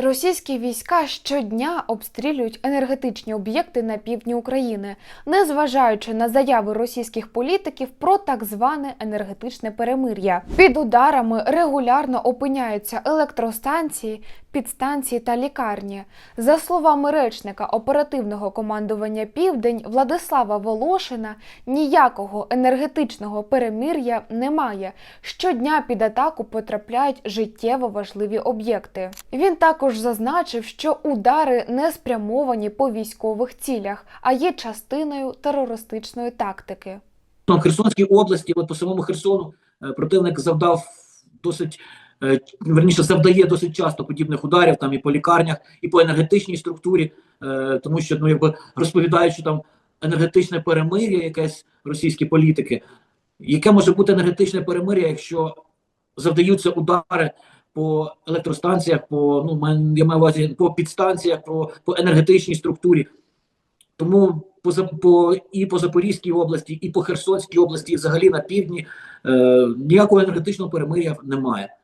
Російські війська щодня обстрілюють енергетичні об'єкти на півдні України, незважаючи на заяви російських політиків про так зване енергетичне перемир'я. Під ударами регулярно опиняються електростанції, підстанції та лікарні. За словами речника оперативного командування Південь Владислава Волошина, ніякого енергетичного перемир'я немає. Щодня під атаку потрапляють життєво важливі об'єкти. Він також зазначив, що удари не спрямовані по військових цілях, а є частиною терористичної тактики. Херсонській області, от по самому Херсону, е, противник завдав досить е, верніше завдає досить часто подібних ударів там і по лікарнях, і по енергетичній структурі, е, тому що ну якби розповідають, що там енергетичне перемир'я, якесь російські політики. Яке може бути енергетичне перемир'я, якщо завдаються удари по електростанціях, по ну я маю увазі по підстанціях, по, по енергетичній структурі. Тому по, по і по Запорізькій області, і по Херсонській області, і взагалі на півдні е, ніякого енергетичного перемир'я немає.